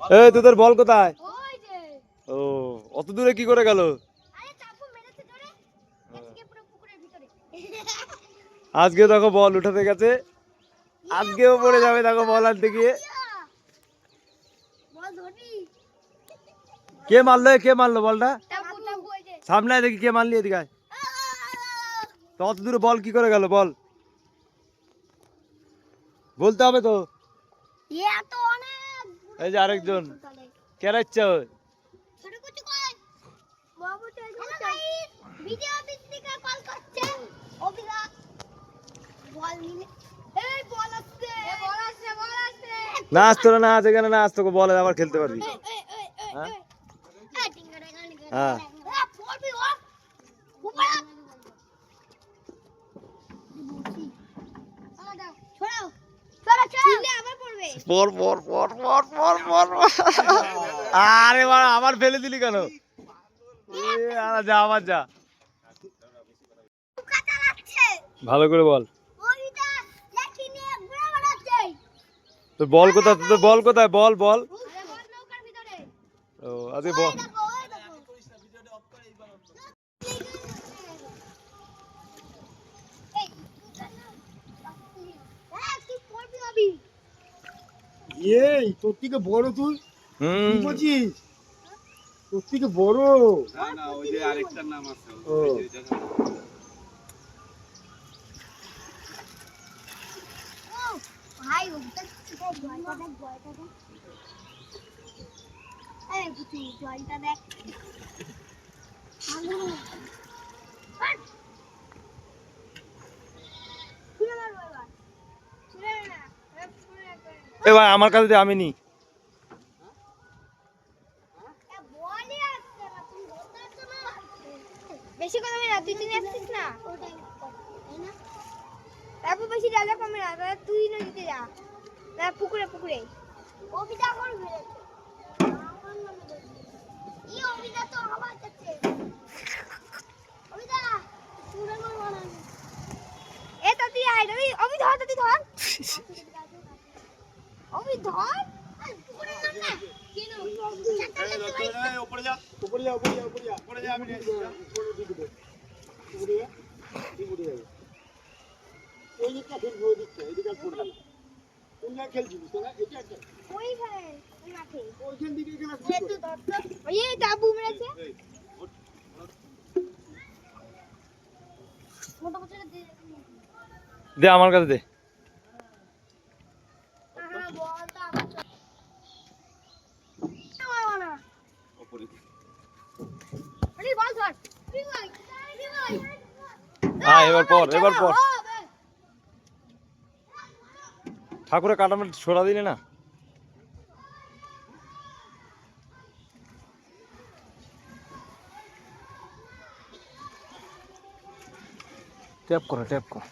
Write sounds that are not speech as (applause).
তোদের বল কোথায়? ও অত দূরে কি করে গেল? আজকে দেখো বল উঠাতে গেছে। আজকেও পড়ে যাবে দেখো বল আনতে গিয়ে। কে মারলো কে মারলো বলটা? সামনে দেখি কে মারলি এদিকে তো অত দূরে বল কি করে গেল বল। বলতে হবে তো। এই যে আরেকজন কেরাচ্ছে ওই। নাচ তোরা নাচ এখানে নাচ তোকে বলে আবার খেলতে পারবি হ্যাঁ? হ্যাঁ। হ্যাঁ পড়বি ও উপরে ছড়াও ছড়া ছড়া আবার পড়বে পর পর পর পর পর পর। আরে বাবা আমার ফেলে দিলি কেন? যা আমার যা। ভালো করে বল। তোর বল কোথায়? তোর বল কোথায়? বল বল। ও আজকে বল ওই দেখো ওই দেখো এই, হ্যাঁ, তুই পড়বি হবি। এই তোর থেকে বড় তুই কি বলছিস তোর থেকে বড় না না ওই যে আরেকটার নাম আছে ও। ওই যে এটা- ও, ভাই, ওটা জলটা দেখ, জলটা দেখ। এই, পুচু, জলটা দেখ। আলু। হাট। ছুঁড়ে মারবো এবার। ছুঁড়ে না, এবার ছুঁড়ে একবারে। এ ভাই আমার কাছে দে, আমি নি। এ, বলই আসছে না, তুমি বলতে বেশি কমে না? তুই চিনে আসছিস না তারপর বেশি কমে না তাহলে তুই নদীতে যা। না পুকুরে পুকুরে। ই তো আমার কাছে এ আয় ধর। (laughs) ধর পুকুরে নাম না কেন এই, ওপরে যা উপরে যা উপরে যা উপরে যা ওপরে যা আমি যা। উপরে। উপরে যা উঠে যাবে ওই দিকটা খেলবি ওই আর পড়বি না। এটা একটা ওই এই এই, দিয়ে দে আমার কাছে দে হ্যাঁ বলটা আবার চল আমার না ওপরে আরে বল ধর তুই বল তুই বল হ্যাঁ এবার পর এবার পর। ঠাকুরের কাটানো ছোড়া দিলে না? ট্যাপ করো ট্যাপ করো।